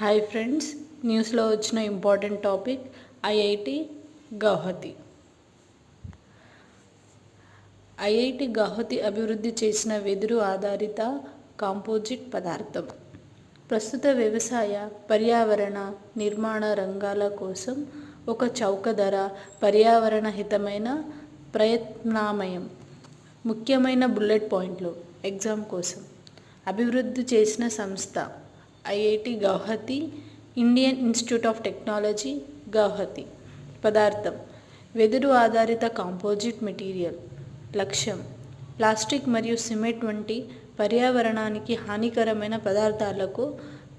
Hi friends న్యూస్లో వచ్చిన important topic IIT Guwahati IIT Guwahati అభివృద్ధి చేసిన వెదురు ఆధారిత కాంపోజిట్ పదార్థం. ప్రస్తుత వ్యవసాయ పర్యావరణ నిర్మాణ రంగాల కోసం ఒక చౌక ధర పర్యావరణ హితమైన ప్రయత్నామయం. ముఖ్యమైన బుల్లెట్ పాయింట్లు ఎగ్జామ్ కోసం. అభివృద్ధి చేసిన సంస్థ. IIT Guwahati Indian institute of technology Guwahati. పదార్థం వెదురు ఆధారిత కాంపోజిట్ మెటీరియల్. లక్ష్యం ప్లాస్టిక్ మరియు సిమెంట్ వంటి పర్యావరణానికి హానికరమైన పదార్థాలకు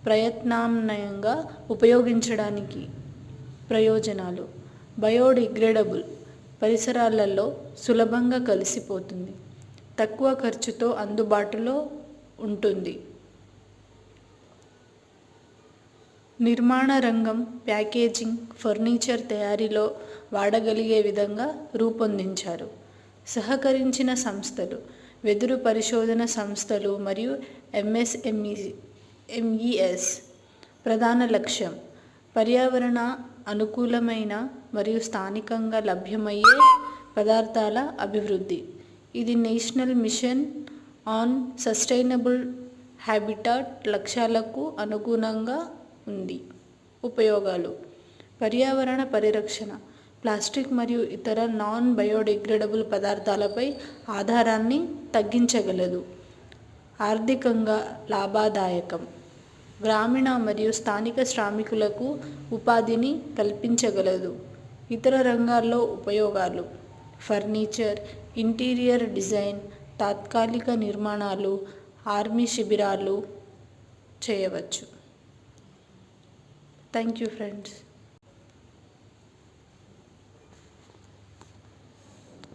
ప్రయత్నాన్వయంగా ఉపయోగించడానికి ప్రయోజనాలు. బయోడిగ్రేడబుల్ పరిసరాలలో సులభంగా కలిసిపోతుంది. తక్కువ ఖర్చుతో అందుబాటులో ఉంటుంది. నిర్మాణ రంగం ప్యాకేజింగ్ ఫర్నిచర్ తయారీలో వాడగలిగే విధంగా రూపొందించారు. సహకరించిన సంస్థలు వెదురు పరిశోధన సంస్థలు మరియు ఎంఎస్ఎంఈ ఎంఈఎస్ ప్రధాన లక్ష్యం పర్యావరణ అనుకూలమైన మరియు స్థానికంగా లభ్యమయ్యే పదార్థాల అభివృద్ధి. ఇది national mission on sustainable habitat లక్ష్యాలకు అనుగుణంగా ఉంది. ఉపయోగాలు. పర్యావరణ పరిరక్షణ. ప్లాస్టిక్ మరియు ఇతర నాన్ బయోడిగ్రేడబుల్ పదార్థాలపై ఆధారాన్ని తగ్గించగలదు. ఆర్థికంగా లాభదాయకం. గ్రామీణ మరియు స్థానిక శ్రామికులకు ఉపాధిని కల్పించగలదు. ఇతర రంగాల్లో ఉపయోగాలు. ఫర్నిచర్ ఇంటీరియర్ డిజైన్ తాత్కాలిక నిర్మాణాలు ఆర్మీ శిబిరాలు చేయవచ్చు. Thank you friends.